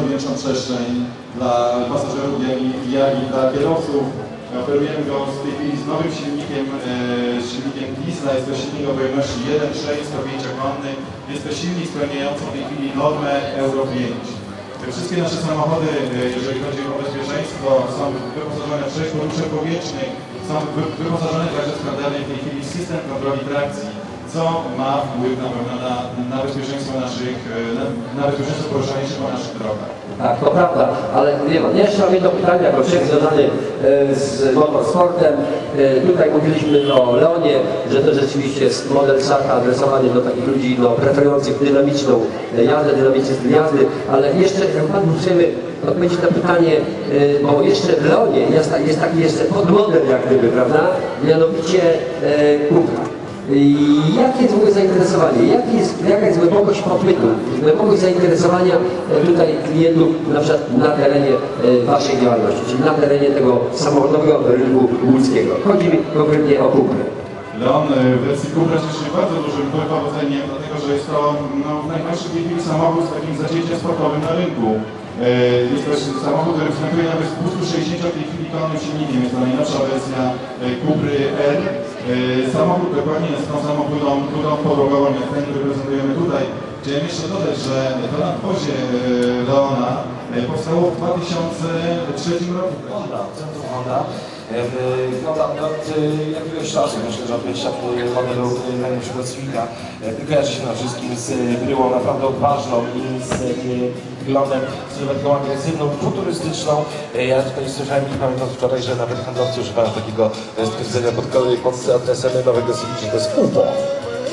większą przestrzeń dla pasażerów, jak i, jak i dla kierowców. Operujemy go w tej chwili z nowym silnikiem, e, z silnikiem diesla. Jest to silnik o pojemności 1,6 105-konny. Jest to silnik spełniający w tej chwili normę Euro 5. Wszystkie nasze samochody, e, jeżeli chodzi o bezpieczeństwo, są wyposażone w 6 poruszek powietrznych, są wy- wyposażone także w w tej chwili system kontroli trakcji, co ma wpływ na pewno na, na bezpieczeństwo naszych, e, na, na bezpieczeństwo poruszania się po naszych drogach. Tak, to prawda, ale nie ma. Jeszcze mam jedno pytanie jako człowiek związany e, z motorsportem. E, Tutaj mówiliśmy o Leonie, że to rzeczywiście jest model SAT adresowany do takich ludzi no, preferujących dynamiczną jazdę, dynamiczny styl jazdy, ale jeszcze Pan uprzejmy odpowiedzieć na pytanie, bo jeszcze w Leonie jest, jest taki jeszcze podmodel jak gdyby, prawda? Mianowicie e. Jakie jest ogóle zainteresowanie? Jaki jest, jaka jest głębokość popytu, głębokość zainteresowania e, tutaj klientów na przykład na terenie e, Waszej działalności, czyli na terenie tego samochodowego rynku łódzkiego? Chodzi mi konkretnie o Cuprę. Leon e, w wersji Cupra cieszy się bardzo dużym powodzeniem, dlatego że jest to no, najnowszy samochód z takim zacięciem sportowym na rynku. E, Jest to samochód, który występuje nawet z 260 w tej chwili konnym silnikiem. Jest to najnowsza wersja e, Cupry R. E, Samochód dokładnie jest tą samą budą, budą podłogową jak ten, który prezentujemy tutaj. Chciałem jeszcze dodać, że to nadwozie e, Leona e, powstało w 2003 roku. Honda, centrum Honda. E, Wygląda od e, jakiegoś czasu, myślę, że od wejścia w modelu e, najnowszego Civica. E, Kojarzy się nam wszystkim z e, bryłą naprawdę odważną i z e, wyglądem sylwetką agresywną, futurystyczną. E, Ja tutaj słyszałem i pamiętam wczoraj, że nawet handlowcy używają takiego e, stwierdzenia pod, pod adresem nowego Civica, że to jest UPO.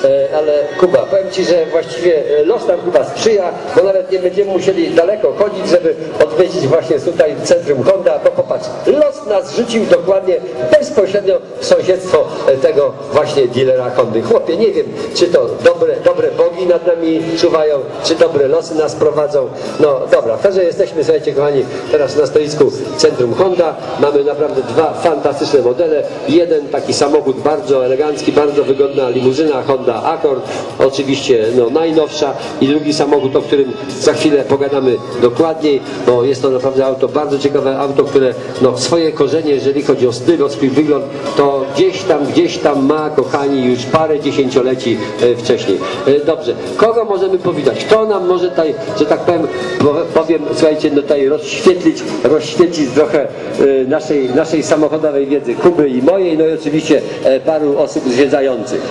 E, Ale Kuba, powiem Ci, że właściwie e, los nam chyba sprzyja, bo nawet nie będziemy musieli daleko chodzić, żeby odwiedzić właśnie tutaj centrum Honda, to popatrz, los nas rzucił dokładnie bezpośrednio w sąsiedztwo e, tego właśnie dealera Hondy. Chłopie, nie wiem, czy to dobre, dobre bogi nad nami czuwają, czy dobre losy nas prowadzą. No dobra, w że jesteśmy, słuchajcie kochani, teraz na stoisku centrum Honda. Mamy naprawdę dwa fantastyczne modele. Jeden taki samochód bardzo elegancki, bardzo wygodna limuzyna Honda Accord, oczywiście no, najnowsza i drugi samochód, o którym za chwilę pogadamy dokładniej, bo jest to naprawdę auto, bardzo ciekawe auto, które no, swoje korzenie, jeżeli chodzi o styl, o swój wygląd, to gdzieś tam, gdzieś tam ma, kochani, już parę dziesięcioleci e, wcześniej. E, Dobrze, kogo możemy powitać? Kto nam może tutaj, że tak powiem, po- powiem, słuchajcie, no tutaj rozświetlić, rozświetlić trochę e, naszej, naszej samochodowej wiedzy, Kuby i mojej, no i oczywiście paru osób zwiedzających.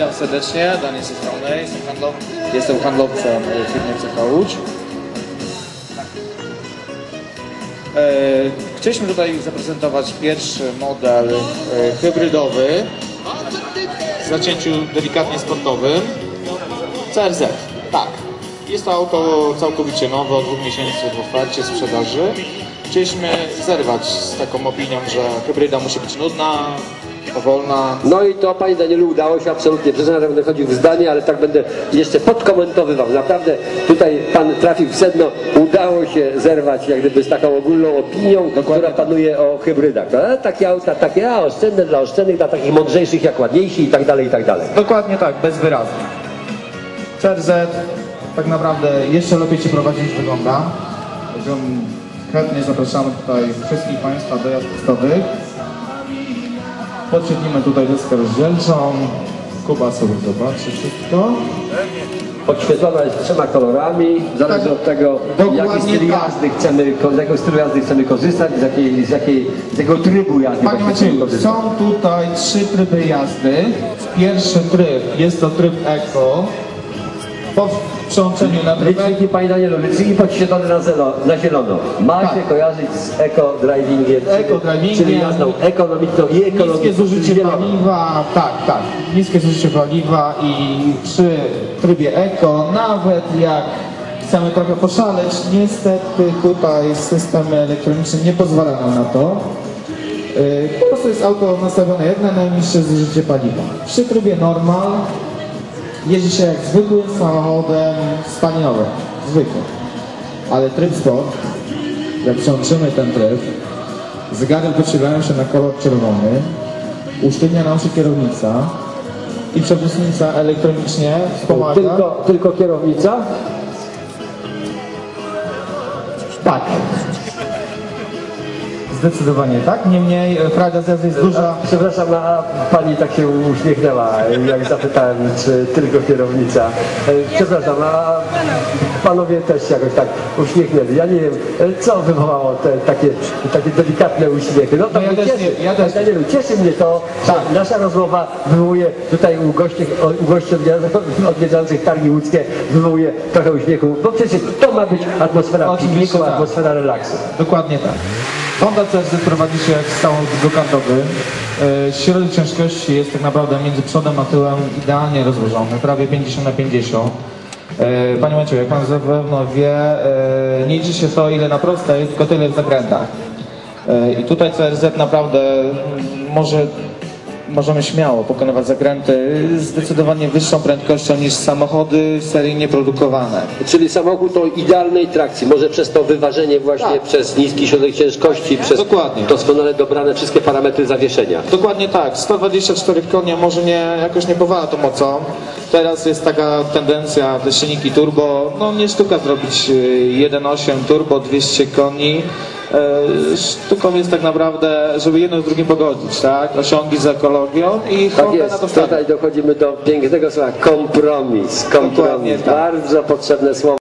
Witam serdecznie, Daniel z strony, jestem, handlow... jestem handlowcem w firmie Cecha Łódź. E, chcieliśmy tutaj zaprezentować pierwszy model e, hybrydowy w zacięciu delikatnie sportowym CRZ. Tak, jest to auto całkowicie nowe, od dwóch miesięcy w ofercie sprzedaży. Chcieliśmy zerwać z taką opinią, że hybryda musi być nudna, powolna, No i to Panie Danielu udało się absolutnie. Przepraszam, że będę chodził w zdanie, ale tak będę jeszcze podkomentowywał. Naprawdę tutaj Pan trafił w sedno. Udało się zerwać jak gdyby z taką ogólną opinią, która panuje o hybrydach. A, takie auta, takie a, oszczędne dla oszczędnych, dla takich mądrzejszych jak ładniejsi i tak dalej, i tak dalej. Dokładnie tak, bez wyrazu. CRZ tak naprawdę jeszcze lepiej się prowadzi niż wygląda. Chętnie zapraszamy tutaj wszystkich Państwa do jazd testowych. Podświetlimy tutaj deskę rozdzielczą. Kuba sobie zobaczy wszystko. Podświetlona jest trzema kolorami, zależy Tak, od tego, jaki styl tak. jazdy chcemy, z jakiego stylu jazdy chcemy korzystać, z, jakiej, z, jakiej, z jakiego trybu jazdy Panie właśnie chcemy Macieju, korzystać. są tutaj trzy tryby jazdy. Pierwszy tryb jest to tryb Eco. Po przełączeniu na Eco Liczniki, Panie Danielu, liczniki podświetlone na, zelo, na zielono. Ma Tak. się kojarzyć z eco-drivingiem, czyli- czyli jazdą ekonomiczną i ekologiczną. Niskie zużycie paliwa, tak, tak. Niskie zużycie paliwa i przy trybie eko, nawet jak chcemy trochę poszaleć, niestety tutaj systemy elektroniczne nie pozwalają na to. Yy, Po prostu jest auto nastawione jak na najniższe zużycie paliwa. Przy trybie normal jeździ się jak zwykłym samochodem spalinowym, zwykłym. Ale tryb sport, jak przełączymy ten tryb, Zegary wytrzymają się na kolor czerwony, usztywnia nam się kierownica i przewodnica elektronicznie wspomaga. Tylko, tylko kierownica? Zdecydowanie tak. Niemniej e, frajda z jazdy jest duża. Przepraszam, a pani tak się uśmiechnęła, jak zapytałem, czy tylko kierownica. E, Przepraszam, a panowie też jakoś tak uśmiechnęli. Ja nie wiem, e, co wywołało te takie, takie delikatne uśmiechy. No to No ja mnie też cieszy. nie- ja też- nie wiem, cieszy mnie to, że Tak. nasza rozmowa wywołuje tutaj u gości, u gości odwiedzających- targi łódzkie, wywołuje trochę uśmiechu, bo przecież to ma być atmosfera Oczywiście pikniku, tak. atmosfera relaksu. Dokładnie tak. Honda CRZ prowadzi się jak samochód dwukantowy. E, Środek ciężkości jest tak naprawdę między przodem a tyłem idealnie rozłożony, prawie 50 na 50. E, Panie Maciu, jak Pan zapewne wie, e, nie liczy się to ile na prostej, tylko tyle w zakrętach. I tutaj CRZ naprawdę może, możemy śmiało pokonywać zakręty zdecydowanie wyższą prędkością niż samochody seryjnie produkowane. Czyli samochód o idealnej trakcji, może przez to wyważenie właśnie, Tak. przez niski środek ciężkości, przez Dokładnie. doskonale dobrane wszystkie parametry zawieszenia. Dokładnie tak. 124 konie może nie, jakoś nie powala tą mocą. Teraz jest taka tendencja, te silniki turbo, no nie sztuka zrobić y, 1.8 turbo 200 koni. E, Sztuką jest tak naprawdę, żeby jedno z drugim pogodzić, tak? Osiągi z ekologią i Tak Honda na jest, to tutaj dochodzimy do pięknego słowa kompromis. Kompromis, tak. bardzo potrzebne słowo.